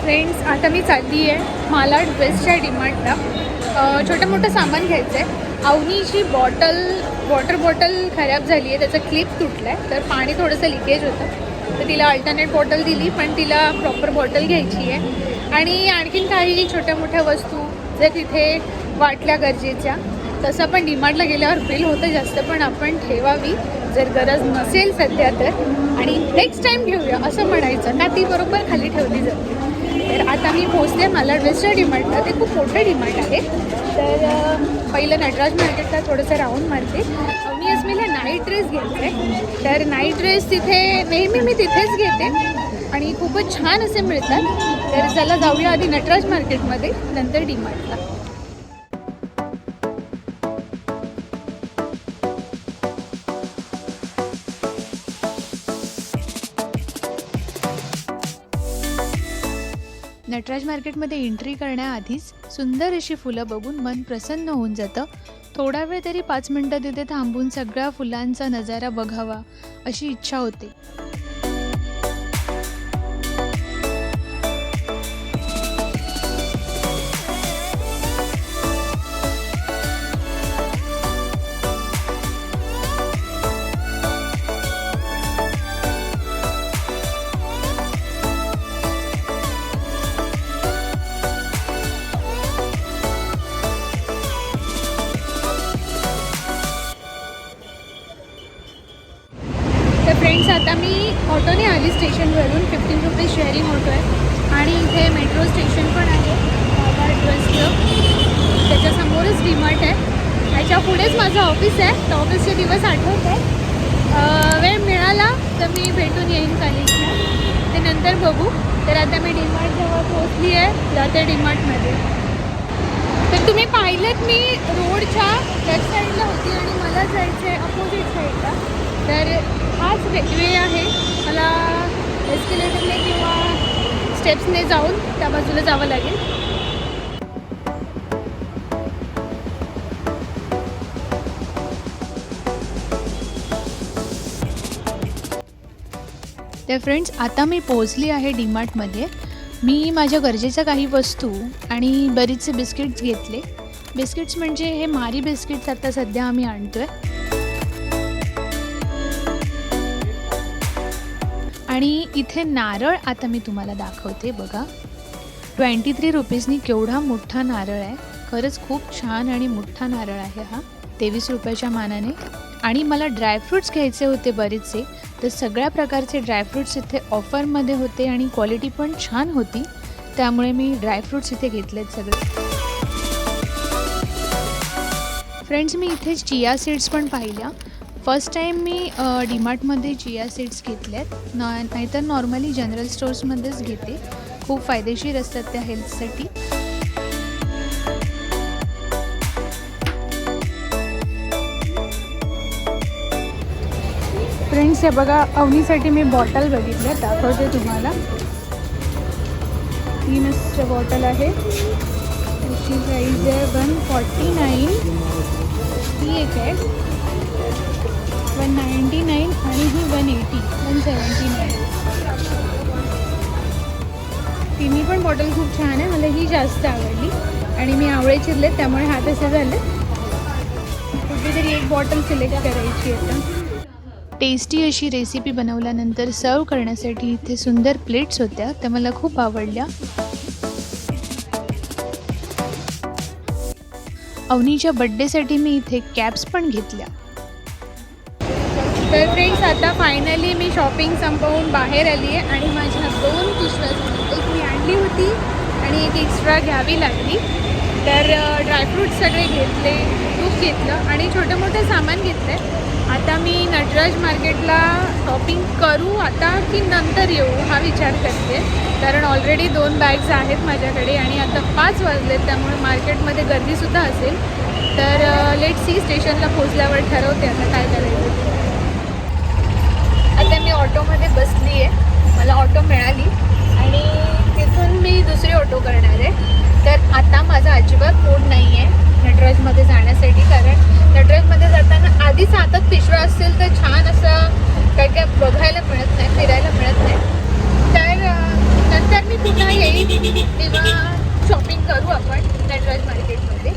Friends आता मी चालली आहे मला ड्रेसच्या डिमांडला छोटं मोठं सामान घ्यायचं आहे अवनीची बॉटल वॉटर बॉटल खराब झाली आहे त्याचं क्लिप तुटलं आहे तर पाणी थोडंसं लिकेज होतं. तर तिला अल्टरनेट बॉटल दिली पण तिला प्रॉपर बॉटल घ्यायची आहे आणि आणखीन काही छोट्या मोठ्या वस्तू जर तिथे वाटल्या गरजेच्या. तसं पण डिमार्टला गेल्यावर बिल होतं जास्त पण आपण ठेवावी. जर गरज नसेल सध्या तर. आणि नेक्स्ट टाईम घेऊया असं म्हणायचं. का ती बरोबर खाली ठेवली जाते. तर आता मी पोचले मला वेस्टर्न डिमार्टला ते खूप मोठं डिमार्ट आहे. तर पहिलं नटराज मार्केटला थोडंसं राऊंड मारते. मी अस्मीला नाईट ड्रेस घेते. आहे तर नाईट ड्रेस तिथे नेहमी मी तिथेच घेते. आणि खूपच छान असे मिळतात. तर चला जाऊया आधी नटराज मार्केटमध्ये नंतर डिमार्टला. नटराज मार्केटमध्ये एंट्री करण्याआधीच सुंदर अशी फुलं बघून मन प्रसन्न होऊन जातं. थोडा वेळ तरी पाच मिनटं तिथे थांबून सगळ्या फुलांचा नजारा बघावा अशी इच्छा होते. फ्रेंड्स आता मी ऑटोने आली स्टेशनवरून. फिफ्टीन रुपीज शेअरिंग ऑटो आहे. आणि इथे मेट्रो स्टेशन पण आहे. त्याच्यासमोरच डीमार्ट आहे. त्याच्या पुढेच माझं ऑफिस आहे. तर ऑफिसचे दिवस आठवत. आहे वेळ मिळाला तर मी भेटून येईन कॉलेजला ते नंतर बघू. तर आता मी डीमार्ट जेव्हा पोहोचली आहे. जाते डीमार्टमध्ये तर तुम्ही पाहिलं मी रोडच्या लेफ्ट साईडला होती आणि मला जायचं आहे अपोजिट साईडला तर हाच वे आहे. मला एस्केलेटरने किंवा स्टेप्सने जाऊन त्या बाजूला जावं लागेल. तर फ्रेंड्स आता मी पोचली आहे डीमार्टमध्ये. मी माझ्या गरजेच्या काही वस्तू आणि बरीचसे बिस्किट्स घेतले. बिस्किट्स म्हणजे हे मारी बिस्किट्स आता सध्या आम्ही आणतो आहे आणि इथे नारळ आता मी तुम्हाला दाखवते बघा. ट्वेंटी थ्री रुपीजनी केवढा मोठा नारळ आहे. खरंच खूप छान आणि मोठा नारळ आहे हा. तेवीस रुपयाच्या मानाने. आणि मला ड्रायफ्रूट्स घ्यायचे होते बरेचसे. तर सगळ्या प्रकारचे ड्रायफ्रूट्स इथे ऑफरमध्ये होते आणि क्वालिटी पण छान होती. त्यामुळे मी ड्रायफ्रूट्स इथे घेतलेत सगळे. फ्रेंड्स मी इथे चिया सीड्स पण पाहिल्या. फर्स्ट टाईम मी डीमार्टमध्ये चिया सीड्स घेतल्यात. ना नाहीतर नॉर्मली जनरल स्टोर्समध्येच घेते. खूप फायदेशीर असतात त्या हेल्थसाठी. फ्रेंड्स हे बघा अवनीसाठी मी बॉटल बघितल्या दाखवते तुम्हाला. तीनच बॉटल आहे. त्याची प्राईज आहे वन फॉर्टी नाईन ही एक आहे. वन नाईंटी नाईन आणि ही one eighty one seventy nine तिन्ही पण बॉटल खूप छान आहे मला ही जास्त आवडली. आणि मी आवळे चिरले त्यामुळे हात असे झाले. कुठेतरी एक बॉटल सिलेक्ट करायची आता. टेस्टी अशी रेसिपी बनवल्यानंतर सर्व करण्यासाठी इथे सुंदर प्लेट्स होत्या त्या मला खूप आवडल्या. अवनीच्या बड्डेसाठी मी इथे कॅप्स पण घेतल्या. तर फ्रेंड्स आता फायनली मी शॉपिंग संपवून बाहेर आली आहे आणि माझ्या दोन पिशव्या एक मी आणली होती आणि एक एक्स्ट्रा घ्यावी लागली. तर ड्रायफ्रूट सगळे घेतले तूप घेतलं आणि छोटं मोठं सामान घेतलं आता मी नटराज मार्केटला शॉपिंग करू आता की नंतर येऊ हा विचार करते. कारण ऑलरेडी दोन बॅग्स आहेत माझ्याकडे आणि आता पाच वाजले त्यामुळे मार्केटमध्ये गर्दीसुद्धा असेल. तर लेट सी स्टेशनला पोचल्यावर ठरवते आता काय करायचं तिथे मी ऑटोमध्ये बसली आहे. मला ऑटो मिळाली. आणि तिथून मी दुसरी ऑटो करणार आहे. तर आता माझा अजिबात मूड नाही आहे नटराजमध्ये जाण्यासाठी. कारण नटराजमध्ये जाताना आधीच हातात पिशव्या असतील तर छान असं काही काय बघायला मिळत नाही फिरायला मिळत नाही. तर नंतर मी पुन्हा येईन. तेव्हा शॉपिंग करू आपण नटराज मार्केटमध्ये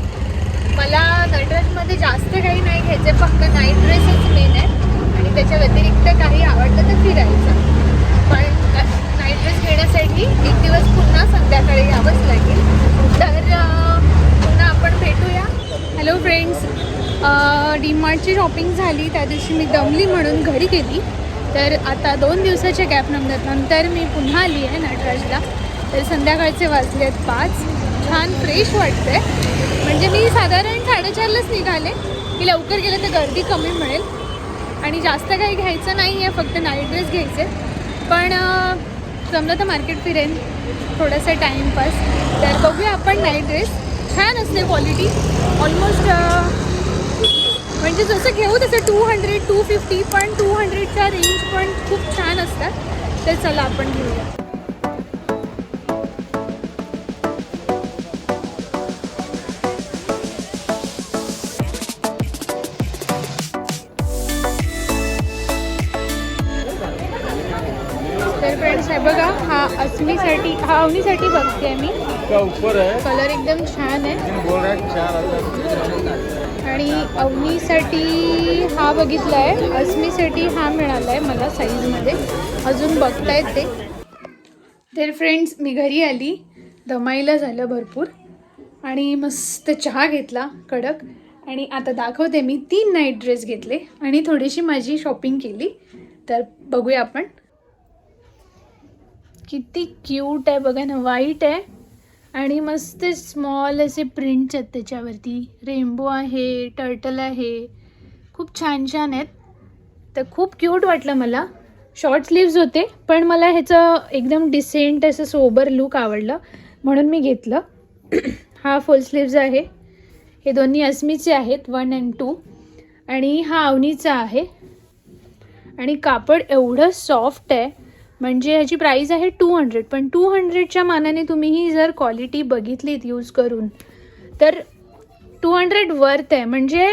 मला नटराजमध्ये जास्त काही नाही घ्यायचं फक्त नाईट ड्रेसच मेन आहे त्याच्या व्यतिरिक्त काही आवडलं तर फिरायचं. पण नाईट ड्रेस घेण्यासाठी एक दिवस पुन्हा संध्याकाळी यावंच लागेल. तर पुन्हा आपण भेटूया. हॅलो फ्रेंड्स डीमार्टची शॉपिंग झाली. त्या दिवशी मी दमली म्हणून घरी गेली. तर आता दोन दिवसाच्या गॅप नंतर नंतर मी पुन्हा आली आहे नटराजला तर संध्याकाळचे वाजले आहेत पाच. छान फ्रेश वाटतंय. म्हणजे मी साधारण साडेचारलाच निघाले. की लवकर गेलं तर गर्दी कमी मिळेल. आणि जास्त काही घ्यायचं नाही आहे फक्त नाईट ड्रेस घ्यायचे पण जमलं तर मार्केट फिरेन थोडंसं टाईमपास तर बघूया आपण नाईट ड्रेस छान असते क्वालिटी ऑलमोस्ट म्हणजे जसं घेऊ तसं टू हंड्रेड टू फिफ्टी पण टू हंड्रेडच्या रेंज पण खूप छान असतात. तर चला आपण घेऊया. अस्मीसाठी हा अवनीसाठी बघते मी. का ऊपर है कलर एकदम छान आहे. आणि अवनीसाठी हा बघितला आहे अस्मीसाठी हा मिळाला आहे मला साईजमध्ये अजून बघतायत ते. तर फ्रेंड्स मी घरी आली. दमाईला झालं भरपूर. आणि मस्त चहा घेतला कडक. आणि आता दाखवते मी तीन नाईट ड्रेस घेतले. आणि थोडीशी माझी शॉपिंग केली. तर बघूया आपण. किती क्यूट आहे बघा ना व्हाईट आहे. आणि मस्त स्मॉल असे प्रिंट्स आहेत त्याच्यावरती. रेनबो आहे टर्टल आहे. खूप छान छान आहेत. तर खूप क्यूट वाटलं मला. शॉर्ट स्लीव्ज होते पण मला ह्याचं एकदम डिसेंट असं सोबर लुक आवडलं. म्हणून मी घेतलं. हा फुल स्लीव्ज आहे. हे दोन्ही अस्मीचे आहेत वन अँड टू आणि हा अवनीचा आहे. आणि कापड एवढं सॉफ्ट आहे. म्हणजे ह्याची प्राईस आहे टू हंड्रेड पण टू हंड्रेडच्या मानाने तुम्हीही जर क्वालिटी बघितलीत यूज करून तर टू हंड्रेड वर्थ आहे. म्हणजे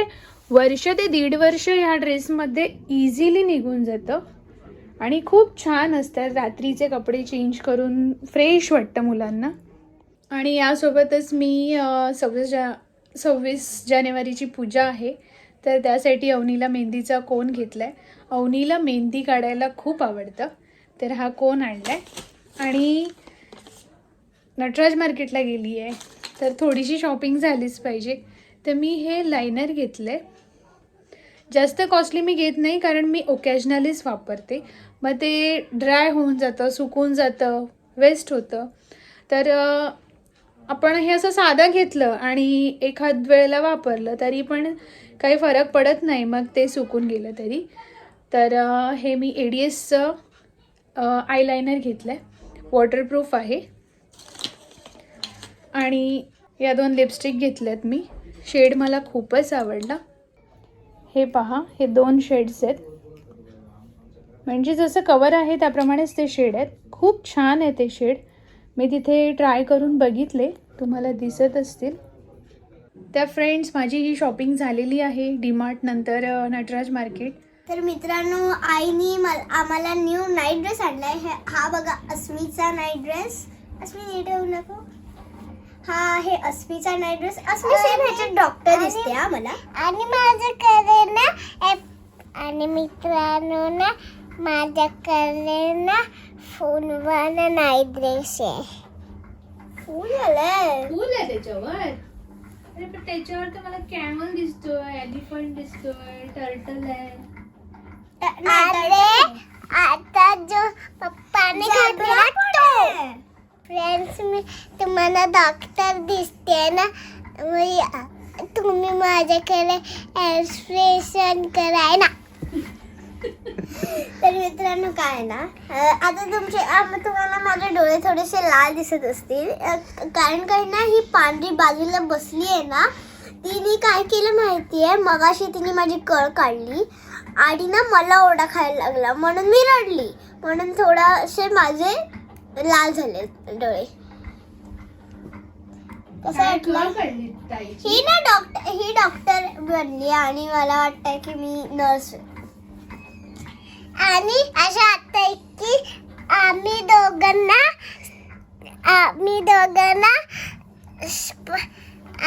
वर्ष ते दीड वर्ष ह्या ड्रेसमध्ये इझिली निघून जातं. आणि खूप छान असतात. रात्रीचे कपडे चेंज करून फ्रेश वाटतं मुलांना. आणि यासोबतच मी सव्वीस जा सव्वीस जानेवारीची पूजा आहे तर त्यासाठी अवनीला मेहंदीचा कोन घेतला आहे अवनीला मेहंदी काढायला खूप आवडतं. तर हा कोण आणला आहे आणि नटराज मार्केटला गेली आहे तर थोडीशी शॉपिंग झालीच पाहिजे. तर मी हे लायनर घेतलं आहे जास्त कॉस्टली मी घेत नाही कारण मी ओकेजनलीच वापरते. मग ते ड्राय होऊन जातं सुकून जातं वेस्ट होतं. तर आपण हे असं साधं घेतलं आणि एखाद वेळेला वापरलं तरी पण काही फरक पडत नाही. मग ते सुकून गेलं तरी. तर हे मी ए डी एसचं आयलायनर घेतलं आहे वॉटरप्रूफ आहे. आणि या दोन लिपस्टिक घेतल्यात मी. शेड मला खूपच आवडला. हे पहा हे दोन शेड्स आहेत. म्हणजे जसं कवर आहे त्याप्रमाणेच ते शेड आहेत. खूप छान आहे ते शेड मी तिथे ट्राय करून बघितले. तुम्हाला दिसत असतील. त्या फ्रेंड्स माझी ही शॉपिंग झालेली आहे. डीमार्टनंतर नटराज मार्केट तर मित्रांनो आईनी मल- आम्हाला न्यू नाईट ड्रेस आणलाय. हे हा बघा अस्मीचा नाईट ड्रेस अस्मी नीट येऊ नको. हा आहे अस्मीचा नाईट ड्रेस अस्मी सेम ह्याच्यात डॉक्टर दिसते हा मला. आणि माझ्याकडे ना आणि मित्रांनो ना माझ्याकडे ना फोनवर नाईट ड्रेस आहे. फुल आलंय. फुल आहे त्याच्यावर. अरे पण त्याच्यावर तर मला कॅमल दिसतोय एलिफंट दिसतोय टर्टल आहे. आता जो पप्पाने घेतला तो. फ्रेंड्स मी तुम्हाला डॉक्टर दिसते ना. तुम्ही माझ्याकडे एक्सप्रेशन कराय ना. तर मित्रांनो काय ना आता तुमचे तुम्हाला माझे डोळे थोडेसे लाल दिसत असतील. कारण काही ना ही पांढरी बाजूला बसली आहे ना तिने काय केलं माहिती आहे मगाशी तिने माझी कळ काढली. आणि ना मला ओरडा खायला लागला. म्हणून मी रडली. म्हणून थोडासे माझे लाल झाले डोळे. कसं वाटलं? ही ना डॉक्टर ही डॉक्टर बनली आणि मला वाटतं की मी नर्स आणि असं वाटतंय की आम्ही दोघांना आम्ही दोघांना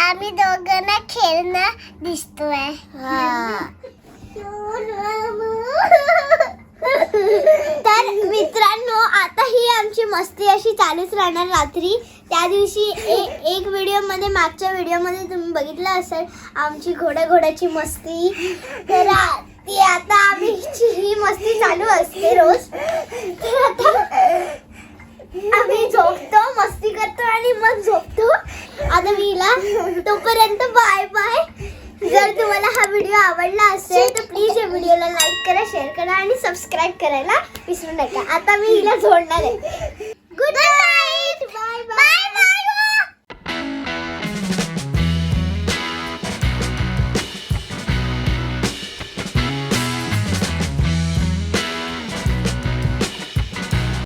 आम्ही दोघांना खेळणं दिसतोय. तर मित्रांनो आता ही आमची मस्ती अशी चालूच राहणार रात्री. त्या दिवशी ए- एक व्हिडिओमध्ये मागच्या व्हिडिओमध्ये तुम्ही बघितलं असेल आमची घोड्या घोड्याची मस्ती. तर ती आता आम्ही ही मस्ती चालू असते रोज. तर आता आम्ही झोपतो मस्ती करतो आणि मग झोपतो. आता मीला तोपर्यंत बाय बाय जर तुम्हाला हा व्हिडिओ आवडला असेल तर प्लीज या व्हिडिओला लाईक करा शेअर करा आणि सबस्क्राईब करायला विसरू नका. आता मी हिला झोडणार आहे.